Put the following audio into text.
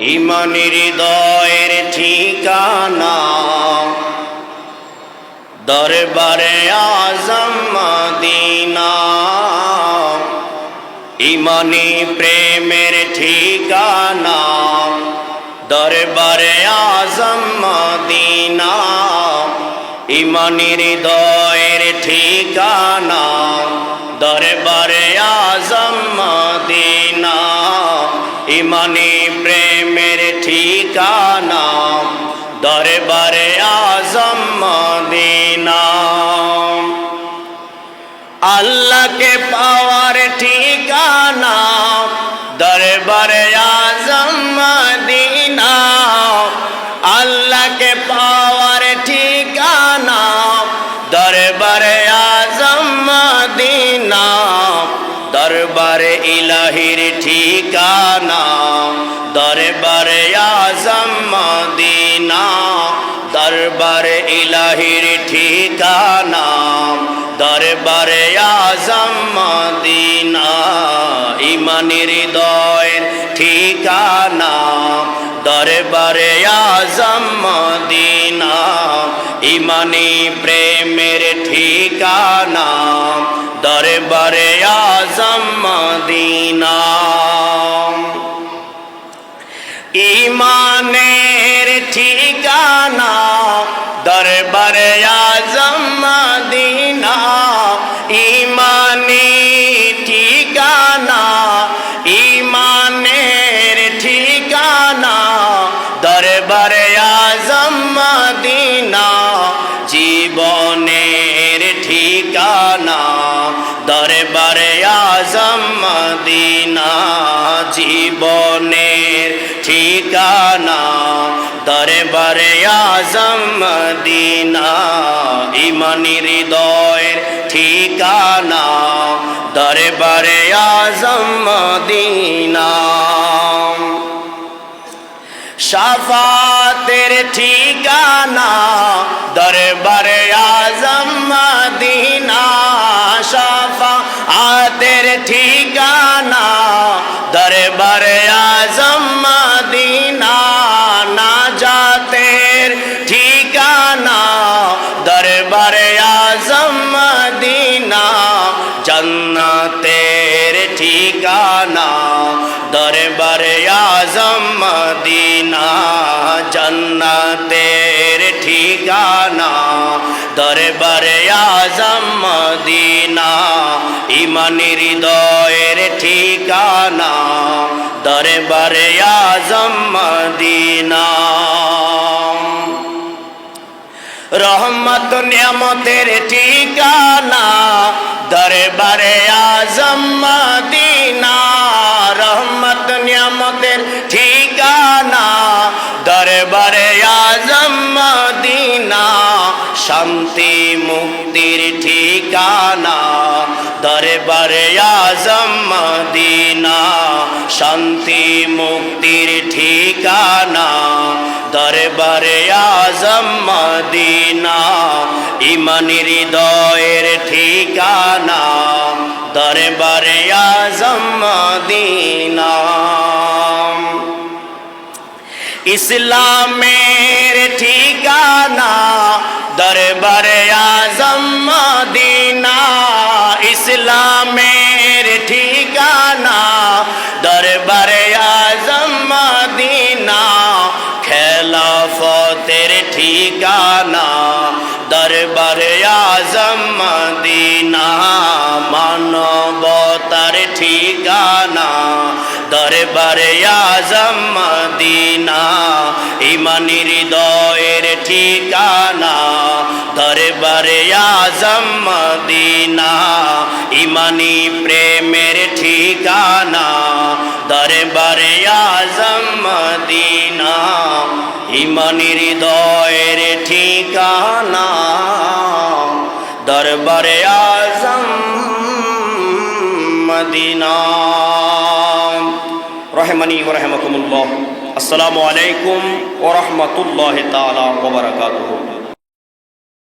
ইমানি হৃদয়ের ঠিকানা। দরবারে আজম মদিনা। ইমানি প্রেমের ঠিকানা। দরবারে আজম মদিনা। ইমানি হৃদয়ের ঠিকানা। দরবারে আজম ইমানি প্রেমের ঠিকানা দরবারে আজম মদিনা। আল্লাহকে পাওয়ার ঠিকানা দরবারে ইলাহির ঠিকানা, দরবারে আজম মদিনা, দরবারে ইলাহির ঠিকানা, দরবারে আজম মদিনা, ইমানি হৃদয়ের ঠিকানা, দরবারে আজম মদিনা, ইমানি প্রেমের ঠিকানা, দরবারে আজম মদিনা। ইমানের ঠিকানা দরবারে আজম মদিনা। ইমানি ঠিকানা ইমানের ঠিকানা দরবারে আজম মদিনা জীবনের ঠিকানা, দরবারে আজম মদিনা, ইমানি হৃদয়ের ঠিকানা, দরবারে আজম মদিনা। সাফাতের ঠিকানা, দরবারে আজম সাফাতের ঠিকানা দরবারে আজম মদিনা না জাতের ঠিকানা দরবারে আজম মদিনা জন্নতের ঠিকানা দরবারে আজম মদিনা জন্নতের ঠিকানা দরবারে আজম ইমানি হৃদয়ের ঠিকানা দরবারে আজম মদিনা। রহমত নিয়ামতের ঠিকানা দরবারে আজম মদিনা। শান্তি মুক্তির ঠিকানা, দরবারে আজম মদিনা। শান্তি মুক্তির ঠিকানা, দরবারে আজম মদিনা। ইমানি হৃদয়ের ঠিকানা, দরবারে আজম মদিনা। ইসলামের দরবারে আজম মদিনা মানবতার ঠিকানা। দরবারে আজম মদিনা ইমানি হৃদয়ের ঠিকানা। দরবারে আজম মদিনা ইমানি প্রেমের ঠিকানা। দরবারে আজম মদিনা ইমানি দয়ের ঠিকানা দরবারে আজম মদিনা। রহমানি ও রহমকুমুল্লাহ। আসসালামু আলাইকুম ও রহমতুল্লাহ তালা ওবরাকাতুহু